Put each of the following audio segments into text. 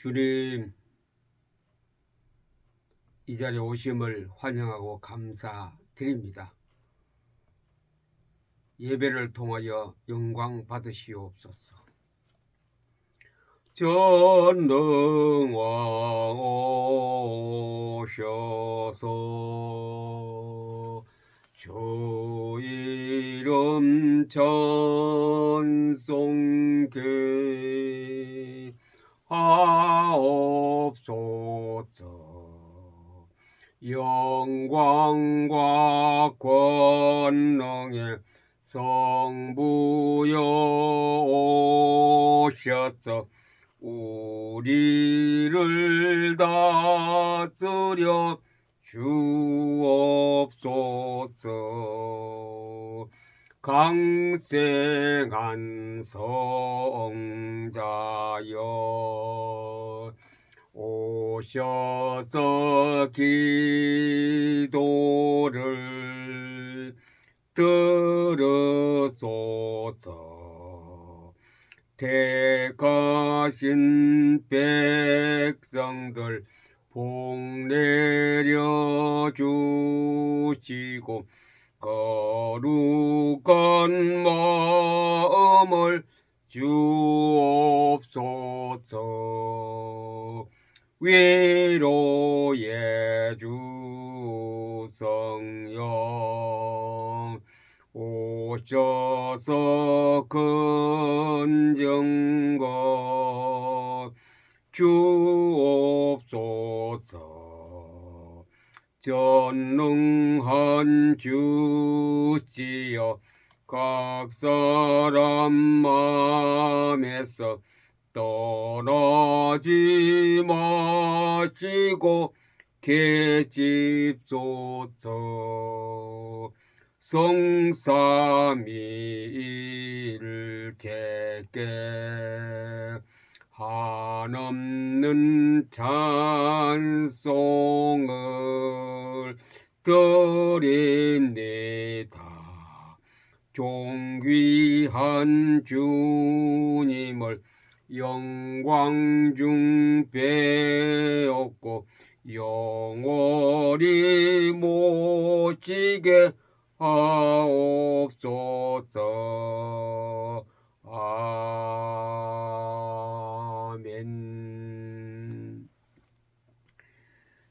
주님 이 자리에 오심을 환영하고 감사드립니다. 예배를 통하여 영광 받으시옵소서. 전능왕 오셔서 주 이름 찬송게 하옵소서 영광과 권능의 성부여 오셔서 우리를 다스려 주옵소서 강생한 성자여 오셔서 기도를 들으소서. 택하신 백성들 복 내려 주시고 거룩한 마음을 주옵소서. 위로의 주 성령. 오셔서 근증거 주옵소서 전능한 주시여 각 사람 마음에서 떠나지 마시고 계십소서. 성삼위일 제게 한없는 찬송을 드립니다. 존귀한 주님을 영광 중 배웠고 영원히 모시게 하옵소서. 아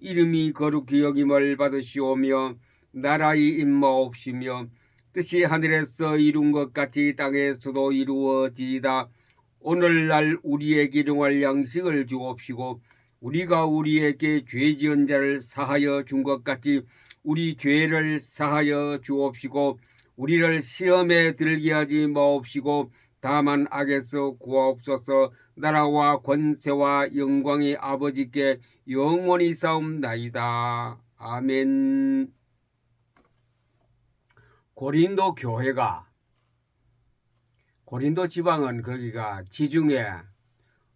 이름이 거룩히 여김을 받으시오며 나라의 임마옵시며 뜻이 하늘에서 이룬 것 같이 땅에서도 이루어지이다. 오늘날 우리에게 일용할 양식을 주옵시고 우리가 우리에게 죄 지은 자를 사하여 준 것 같이 우리 죄를 사하여 주옵시고 우리를 시험에 들게 하지 마옵시고 다만 악에서 구하옵소서 나라와 권세와 영광이 아버지께 영원히 싸움나이다. 아멘. 고린도 교회가 고린도 지방은 거기가 지중해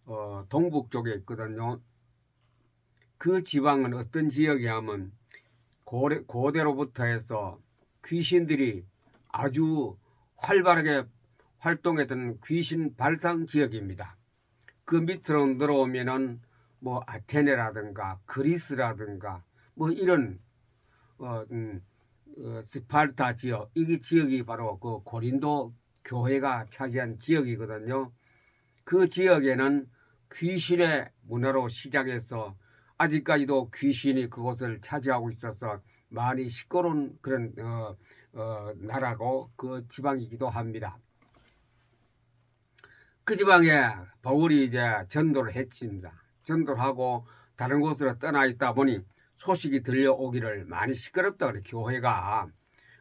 어, 동북 쪽에 있거든요. 그 지방은 어떤 지역이 하면 고대로부터 해서 귀신들이 아주 활발하게 활동했던 귀신 발상 지역입니다. 그 밑으로 들어오면은 뭐 아테네라든가 그리스라든가 뭐 이런 어, 음, 어, 스파르타 지역 이 지역이 바로 그 고린도 교회가 차지한 지역이거든요. 그 지역에는 귀신의 문화로 시작해서 아직까지도 귀신이 그곳을 차지하고 있어서 많이 시끄러운 그런 어, 어, 나라고 그 지방이기도 합니다. 그 지방에 바울이 이제 전도를 했습니다. 전도를 하고 다른 곳으로 떠나 있다 보니 소식이 들려오기를 많이 시끄럽다 그래 교회가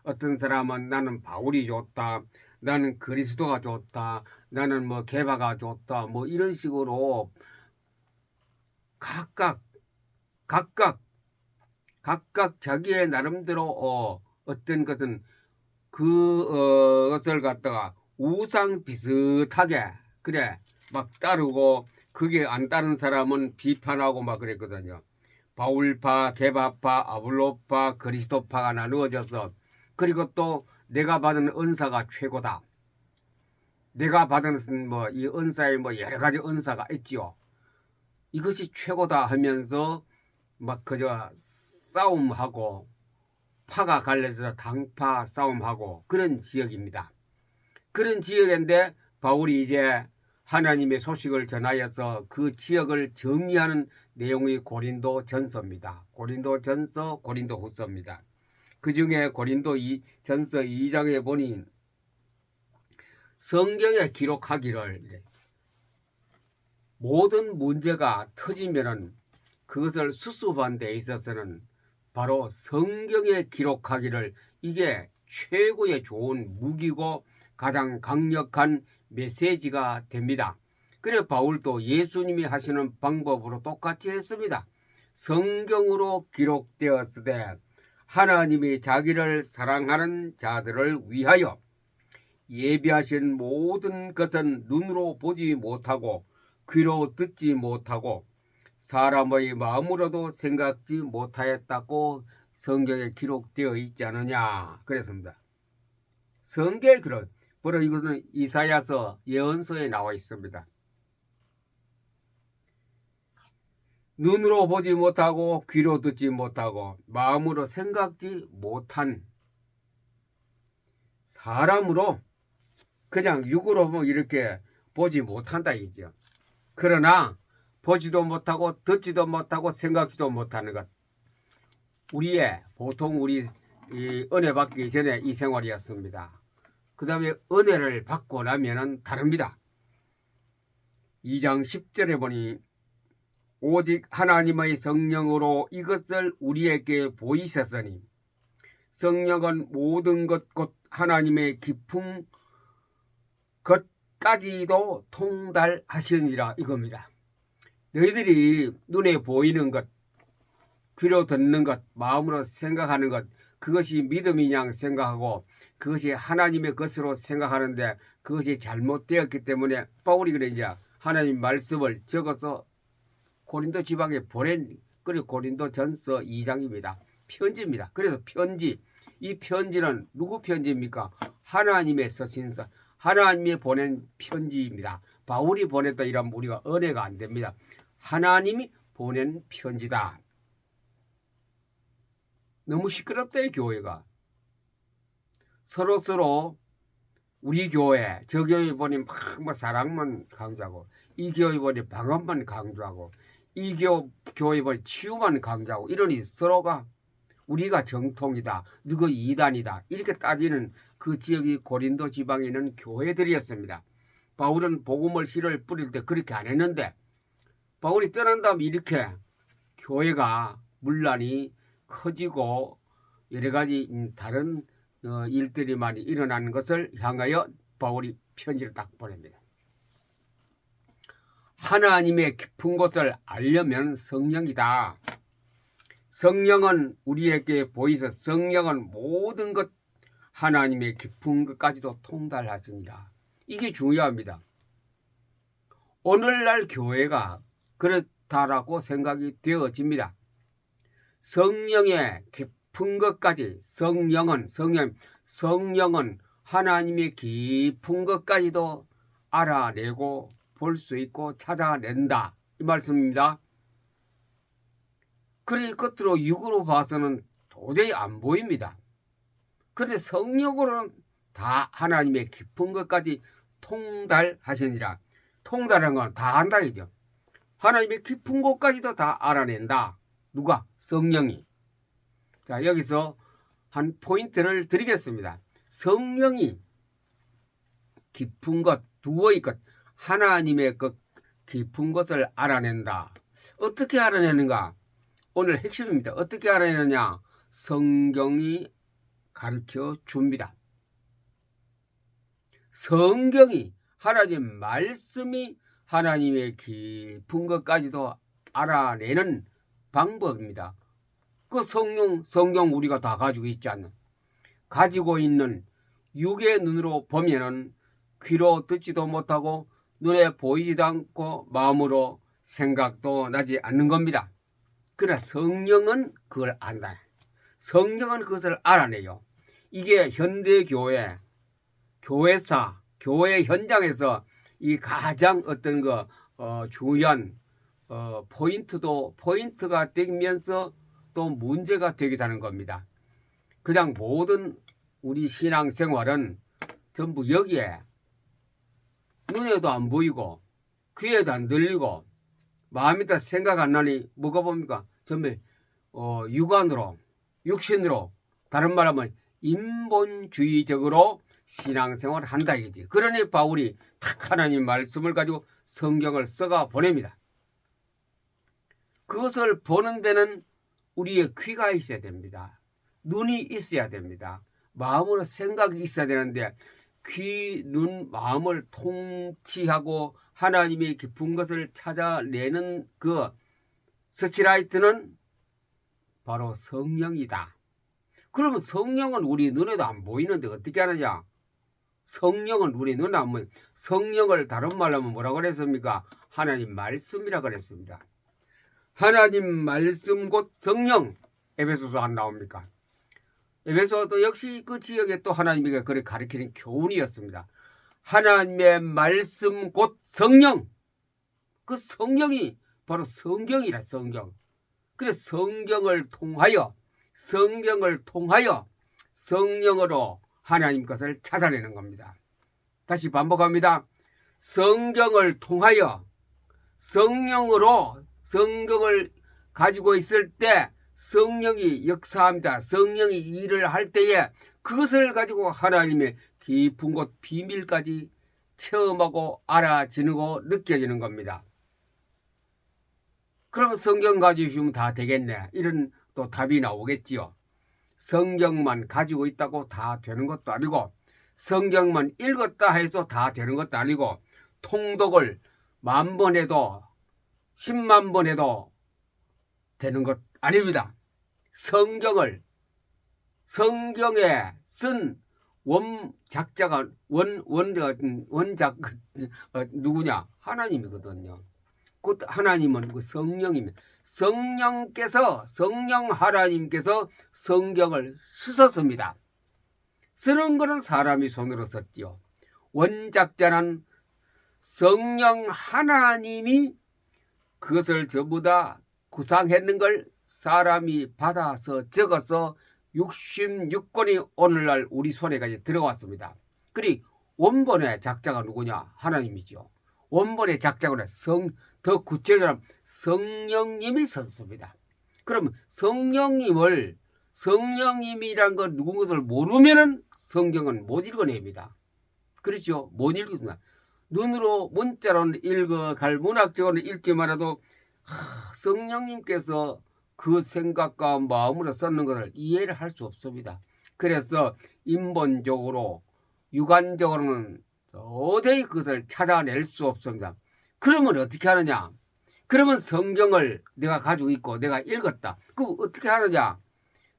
어떤 사람은 나는 바울이 좋다 나는 그리스도가 좋다 나는 뭐 개바가 좋다 뭐 이런 식으로 각각 각각 각각 자기의 나름대로 어, 어떤 것은 그 어, 것을 갖다가 우상 비슷하게 그래 막 따르고 그게 안 따른 사람은 비판하고 막 그랬거든요. 바울파, 게바파, 아블로파, 그리스도파가 나누어져서 그리고 또 내가 받은 은사가 최고다. 내가 받은 뭐 이 은사에 뭐 여러 가지 은사가 있지요. 이것이 최고다 하면서 막 그저 싸움하고 파가 갈려서 당파 싸움하고 그런 지역입니다. 그런 지역인데 바울이 이제 하나님의 소식을 전하여서 그 지역을 정리하는 내용이 고린도 전서입니다. 고린도 전서, 고린도 후서입니다. 그 중에 고린도 이, 전서 2장에 보니 성경에 기록하기를. 모든 문제가 터지면은 그것을 수습한 데 있어서는 바로 성경에 기록하기를 이게 최고의 좋은 무기고 가장 강력한 메시지가 됩니다. 그래 바울도 예수님이 하시는 방법으로 똑같이 했습니다. 성경으로 기록되었으되 하나님이 자기를 사랑하는 자들을 위하여 예비하신 모든 것은 눈으로 보지 못하고 귀로 듣지 못하고 사람의 마음으로도 생각지 못하였다고 성경에 기록되어 있지 않느냐 그랬습니다. 성경에 그런 바로 이것은 이사야서 예언서에 나와 있습니다. 눈으로 보지 못하고 귀로 듣지 못하고 마음으로 생각지 못한 사람으로 그냥 육으로 뭐 이렇게 보지 못한다 이죠. 그러나 보지도 못하고 듣지도 못하고 생각지도 못하는 것. 우리의 보통 우리 이 은혜 받기 전에 이 생활이었습니다. 그 다음에 은혜를 받고 나면은 다릅니다. 2장 10절에 보니 오직 하나님의 성령으로 이것을 우리에게 보이셨으니 성령은 모든 것 곧 하나님의 깊은 것까지도 통달하시니라 이겁니다. 너희들이 눈에 보이는 것, 귀로 듣는 것, 마음으로 생각하는 것, 그것이 믿음이냐 생각하고 그것이 하나님의 것으로 생각하는데 그것이 잘못되었기 때문에 바울이 그래 이제 하나님 말씀을 적어서 고린도 지방에 보낸 그리고 고린도 전서 2장입니다. 편지입니다. 그래서 편지 이 편지는 누구 편지입니까? 하나님의 서신서 하나님이 보낸 편지입니다. 바울이 보냈다 이러면 우리가 은혜가 안 됩니다. 하나님이 보낸 편지다. 너무 시끄럽다 이 교회가. 서로 서로 우리 교회 저 교회 보니 막뭐 사랑만 강조하고 이 교회 보니 방언만 강조하고 이 교, 교회 보니 치유만 강조하고 이러니 서로가 우리가 정통이다 누구 이단이다 이렇게 따지는 그 지역이 고린도 지방에 있는 교회들이었습니다. 바울은 복음을 씨를 뿌릴 때 그렇게 안 했는데 바울이 떠난 다음 이렇게 교회가 문란이 커지고 여러 가지 다른 어, 일들이 많이 일어나는 것을 향하여 바울이 편지를 딱 보냅니다. 하나님의 깊은 곳을 알려면 성령이다. 성령은 우리에게 보이서 성령은 모든 것 하나님의 깊은 것까지도 통달하시니라. 이게 중요합니다. 오늘날 교회가 그렇다라고 생각이 되어집니다. 성령의 깊은 것까지 성령은 성령 성령은 하나님의 깊은 것까지도 알아내고 볼 수 있고 찾아낸다 이 말씀입니다. 그래 겉으로 육으로 봐서는 도저히 안 보입니다. 그런데 성령으로는 다 하나님의 깊은 것까지 통달하시니라. 통달한 건 다 안다 이죠. 하나님의 깊은 곳까지도 다 알아낸다. 누가? 성령이. 자, 자, 여기서 한 포인트를 드리겠습니다. 성령이 깊은 것, 두어의 것, 하나님의 그 깊은 것을 알아낸다. 어떻게 알아내는가? 오늘 핵심입니다. 어떻게 알아내느냐? 성경이 가르쳐 줍니다. 성경이 하나님 말씀이 하나님의 깊은 것까지도 알아내는 방법입니다. 그 성령, 성경 우리가 다 가지고 있지 않는 가지고 있는 육의 눈으로 보면은 귀로 듣지도 못하고 눈에 보이지도 않고 마음으로 생각도 나지 않는 겁니다. 그러나 성령은 그걸 안다. 성령은 그것을 알아내요. 이게 현대 교회, 교회사, 교회 현장에서 이 가장 어떤 그 어, 중요한 어, 포인트도 포인트가 되면서 또 문제가 되게 하는 겁니다. 그냥 모든 우리 신앙 생활은 전부 여기에 눈에도 안 보이고 귀에도 안 들리고 마음에다 생각 안 나니 뭐가 봅니까? 전부 어, 육안으로 육신으로 다른 말하면 인본주의적으로 신앙생활을 한다 이거지. 그러니 바울이 탁 하나님 말씀을 가지고 성경을 써가 보냅니다. 그것을 보는 데는 우리의 귀가 있어야 됩니다. 눈이 있어야 됩니다. 마음으로 생각이 있어야 되는데 귀, 눈, 마음을 통치하고 하나님의 깊은 것을 찾아내는 그 서치라이트는 바로 성령이다. 그러면 성령은 우리 눈에도 안 보이는데 어떻게 하느냐? 성령은 우리 눈에 안 보이. 성령을 다른 말로 하면 뭐라고 그랬습니까? 하나님 말씀이라 그랬습니다. 하나님 말씀 곧 성령. 에베소서 안 나옵니까? 에베소도 역시 그 지역에 또 하나님이 그를 가리키는 교훈이었습니다. 하나님의 말씀 곧 성령. 그 성령이 바로 성경이라 성경. 그래서 성경을 통하여 성경을 통하여 성령으로 하나님 것을 찾아내는 겁니다. 다시 반복합니다. 성경을 통하여 성령으로 성경을 가지고 있을 때 성령이 역사합니다. 성령이 일을 할 때에 그것을 가지고 하나님의 깊은 곳 비밀까지 체험하고 알아지고 느껴지는 겁니다. 그럼 성경 가지고 다 되겠네. 이런 또 답이 나오겠지요. 성경만 가지고 있다고 다 되는 것도 아니고 성경만 읽었다 해서 다 되는 것도 아니고 통독을 만 번 해도 십만 번 해도 되는 것 아닙니다. 성경을 성경에 쓴 원작자가 원 원 원작 어, 누구냐 하나님이거든요. 그 하나님은 그 성령입니다. 성령께서 성령 하나님께서 성경을 쓰셨습니다. 쓰는 것은 사람이 손으로 썼지요. 원작자는 성령 하나님이 그것을 전부 다 구상했는 걸 사람이 받아서 적어서 66권이 오늘날 우리 손에까지 들어왔습니다. 그리 원본의 작자가 누구냐? 하나님이죠. 원본의 작자가 성, 더 구체적으로 성령님이 썼습니다. 그럼 성령님을 성령님이란 걸 누군 것을 모르면은 성경은 못 읽어냅니다. 그렇죠? 못 읽습니다. 눈으로 문자로는 읽어갈 문학적으로는 읽지만 해도 성령님께서 그 생각과 마음으로 썼는 것을 이해를 할 수 없습니다. 그래서 인본적으로 육안적으로는 도저히 그것을 찾아낼 수 없습니다. 그러면 어떻게 하느냐? 그러면 성경을 내가 가지고 있고 내가 읽었다. 그 어떻게 하느냐?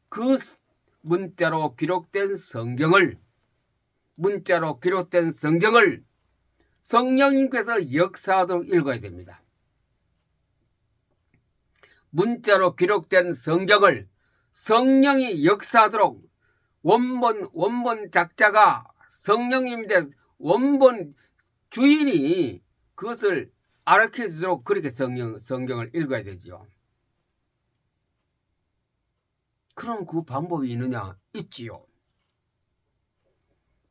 그 문자로 기록된 성경을 문자로 기록된 성경을 성령님께서 역사하도록 읽어야 됩니다. 문자로 기록된 성경을 성령이 역사하도록 원본 원본 작자가 성령님인데 원본 주인이 그것을 알아켜 주도록 그렇게 성경, 성경을 읽어야 되지요. 그럼 그 방법이 있느냐? 있지요.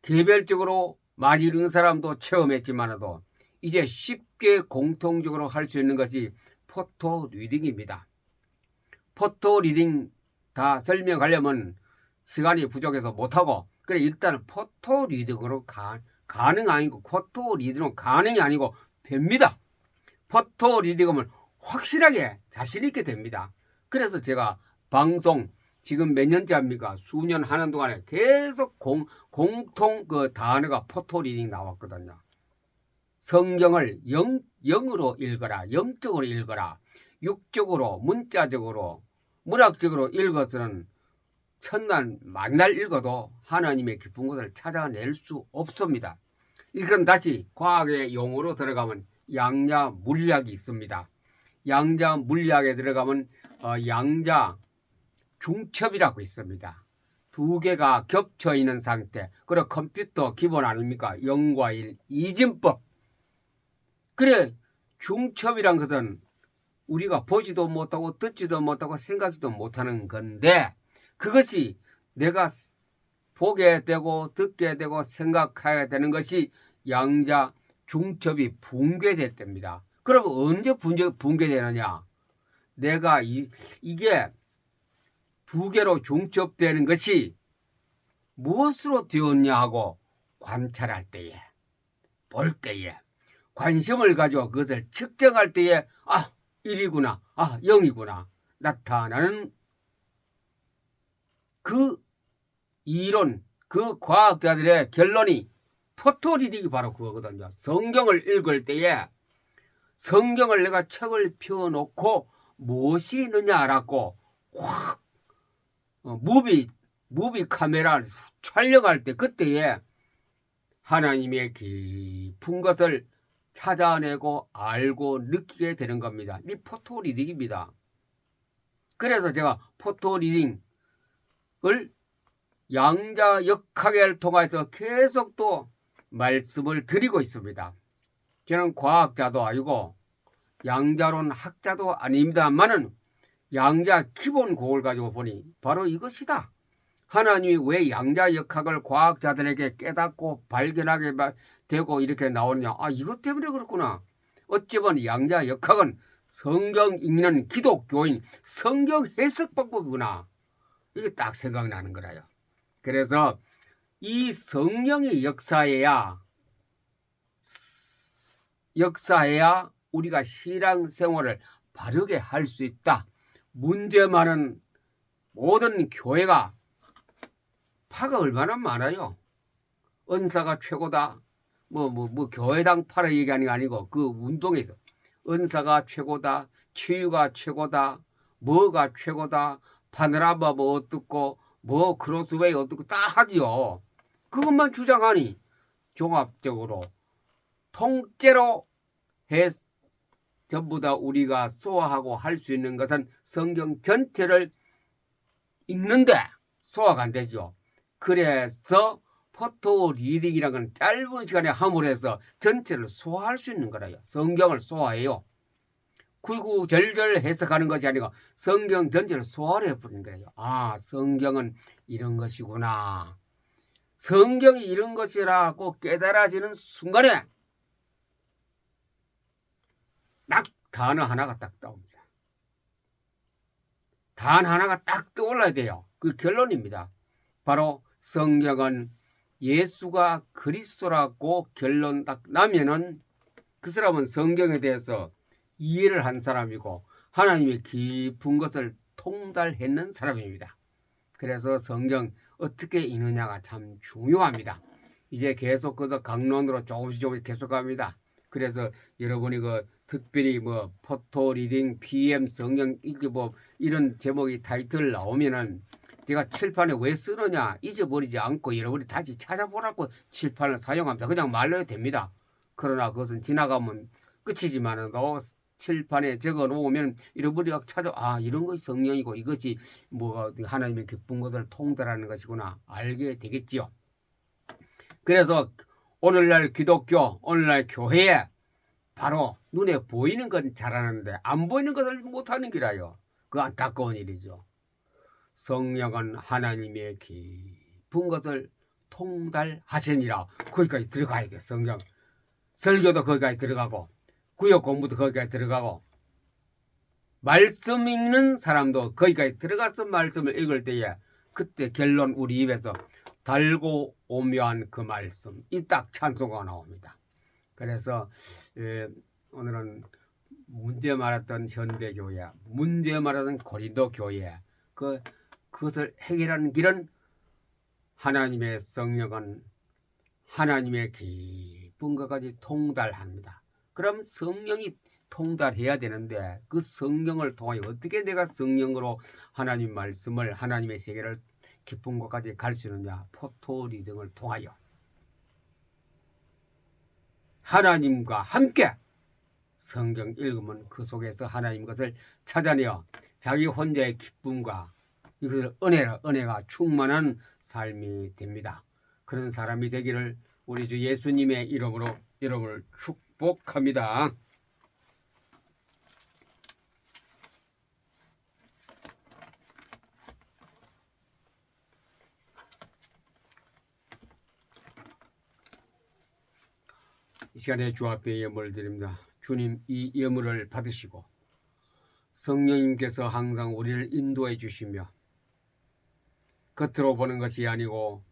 개별적으로 읽은 사람도 체험했지만도 이제 쉽게 공통적으로 할 수 있는 것이 포토 리딩입니다. 포토 리딩 다 설명하려면 시간이 부족해서 못하고 그래 일단은 포토 리딩으로 가, 가능 아니고 포토 리딩은 가능이 아니고 됩니다. 포토 리딩은 확실하게 자신 있게 됩니다. 그래서 제가 방송 지금 몇 년째 합니까? 수년 하는 동안에 계속 공, 공통 그 단어가 포토 리딩 나왔거든요. 성경을 영, 영으로 읽어라. 영적으로 읽어라. 육적으로, 문자적으로, 문학적으로 읽어서는 첫날 만날 읽어도 하나님의 깊은 곳을 찾아낼 수 없습니다. 이건 다시 과학의 용어로 들어가면 양자 물리학이 있습니다. 양자 물리학에 들어가면 어, 양자 중첩이라고 있습니다. 두 개가 겹쳐 있는 상태. 그리고 컴퓨터 기본 아닙니까? 0과 1 이진법. 그래 중첩이란 것은 우리가 보지도 못하고 듣지도 못하고 생각지도 못하는 건데 그것이 내가 보게 되고 듣게 되고 생각하게 되는 것이 양자 중첩이 붕괴될 때입니다. 그럼 언제 붕괴, 붕괴되느냐? 내가 이, 이게 두 개로 중첩되는 것이 무엇으로 되었냐 하고 관찰할 때에, 볼 때에, 관심을 가지고 그것을 측정할 때에, 아, 1이구나, 아, 0이구나, 나타나는 그 이론, 그 과학자들의 결론이 포토리딩이 바로 그거거든요. 성경을 읽을 때에 성경을 내가 책을 펴놓고 무엇이 있느냐 알았고 확 어, 무비 무비 카메라를 촬영할 때 그때에 하나님의 깊은 것을 찾아내고 알고 느끼게 되는 겁니다. 이 포토 리딩입니다. 그래서 제가 포토 리딩을 양자 역학을 통해서 계속 또 말씀을 드리고 있습니다. 저는 과학자도 아니고 양자론 학자도 아닙니다만은 양자 기본 곡을 가지고 보니 바로 이것이다. 하나님이 왜 양자 역학을 과학자들에게 깨닫고 발견하게 되고 이렇게 나오느냐. 아, 이것 때문에 그렇구나. 어찌 보면 양자 역학은 성경 읽는 기독교인 성경 해석 방법이구나. 이게 딱 생각나는 거라요. 그래서 이 성령의 역사해야 역사해야 우리가 신앙 생활을 바르게 할 수 있다. 문제만은 모든 교회가 파가 얼마나 많아요. 은사가 최고다. 뭐, 뭐, 뭐, 교회당 파라 얘기하는 게 아니고 그 운동에서 은사가 최고다. 치유가 최고다. 뭐가 최고다. 파노라마 뭐 어떻고, 뭐 크로스웨이 어떻고 다 하지요. 그것만 주장하니 종합적으로 통째로 해 전부 다 우리가 소화하고 할 수 있는 것은 성경 전체를 읽는데 소화가 안 되죠. 그래서 포토 리딩이라는 건 짧은 시간에 함으로 해서 전체를 소화할 수 있는 거라요. 성경을 소화해요. 구구절절 해석하는 것이 아니고 성경 전체를 소화를 해버리는 거예요. 아, 성경은 이런 것이구나. 성경이 이런 것이라고 깨달아지는 순간에 딱 단어 하나가 딱 떠옵니다. 단 하나가 딱 떠올라야 돼요. 그 결론입니다. 바로 성경은 예수가 그리스도라고 결론 딱 나면은 그 사람은 성경에 대해서 이해를 한 사람이고 하나님의 깊은 것을 통달했는 사람입니다. 그래서 성경 어떻게 읽느냐가 참 중요합니다. 이제 계속 그서 강론으로 조금씩 조금씩 계속합니다. 그래서 여러분이 그 특별히 뭐 포토 리딩 PM 성경 이게 뭐 이런 제목이 타이틀 나오면은 제가 칠판에 왜 쓰느냐 잊어버리지 않고 여러분이 다시 찾아보라고 칠판을 사용합니다. 그냥 말로 됩니다. 그러나 그것은 지나가면 끝이지만은 너 칠판에 적어 놓으면 여러분이 찾아 아 이런 것이 성령이고 이것이 뭐 하나님의 기쁜 것을 통달하는 것이구나 알게 되겠지요. 그래서 오늘날 기독교 오늘날 교회에 바로 눈에 보이는 건 잘하는데 안 보이는 것을 못하는 기라요. 그 안타까운 일이죠. 성령은 하나님의 깊은 것을 통달하시니라. 거기까지 들어가야 돼, 성경. 설교도 거기까지 들어가고, 구역 공부도 거기까지 들어가고. 말씀 읽는 사람도 거기까지 들어가서 말씀을 읽을 때에 그때 결론 우리 입에서 달고 오묘한 그 말씀 이 딱 찬송가 나옵니다. 그래서 예, 오늘은 문제 말했던 현대 교회, 문제 말하던 고린도 교회 그 그것을 해결하는 길은 하나님의 성령은 하나님의 깊은 것까지 통달합니다. 그럼 성령이 통달해야 되는데 그 성령을 통하여 어떻게 내가 성령으로 하나님 말씀을 하나님의 세계를 깊은 곳까지 갈 수 있느냐 포토 리딩을 통하여 하나님과 함께 성경 읽으면 그 속에서 하나님 것을 찾아내어 자기 혼자의 기쁨과 이것을 은혜라 은혜가 충만한 삶이 됩니다. 그런 사람이 되기를 우리 주 예수님의 이름으로 여러분을 축복합니다. 시간에 주 앞에 예물을 드립니다. 주님 이 예물을 받으시고 성령님께서 항상 우리를 인도해 주시며 겉으로 보는 것이 아니고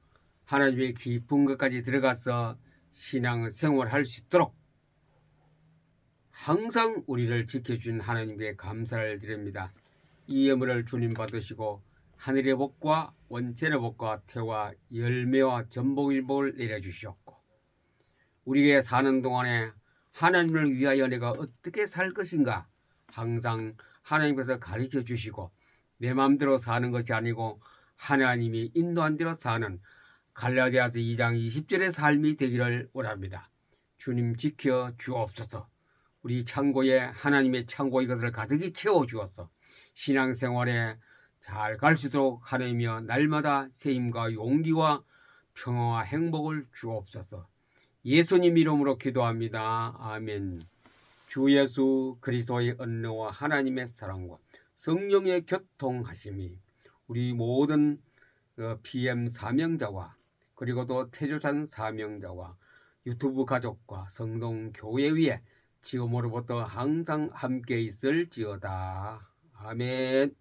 하나님의 깊은 것까지 들어가서 신앙 생활할 수 있도록 항상 우리를 지켜준 하나님께 감사를 드립니다. 이 예물을 주님 받으시고 하늘의 복과 원천의 복과 태와 열매와 전복일복을 내려주셨고 우리에게 사는 동안에 하나님을 위하여 내가 어떻게 살 것인가 항상 하나님께서 가르쳐 주시고 내 마음대로 사는 것이 아니고 하나님이 인도한 대로 사는 갈라디아서 2장 20절의 삶이 되기를 원합니다. 주님 지켜 주옵소서. 우리 창고에 하나님의 창고 이것을 가득히 채워 주었어. 신앙생활에 잘 갈 수 있도록 하나님이여 날마다 세임과 용기와 평화와 행복을 주옵소서. 예수님 이름으로 기도합니다. 아멘. 주 예수 그리스도의 은혜와 하나님의 사랑과 성령의 교통하심이 우리 모든 어, PM 사명자와 그리고 또 태조산 사명자와 유튜브 가족과 성동 교회 위에 지금으로부터 항상 함께 있을지어다. 아멘.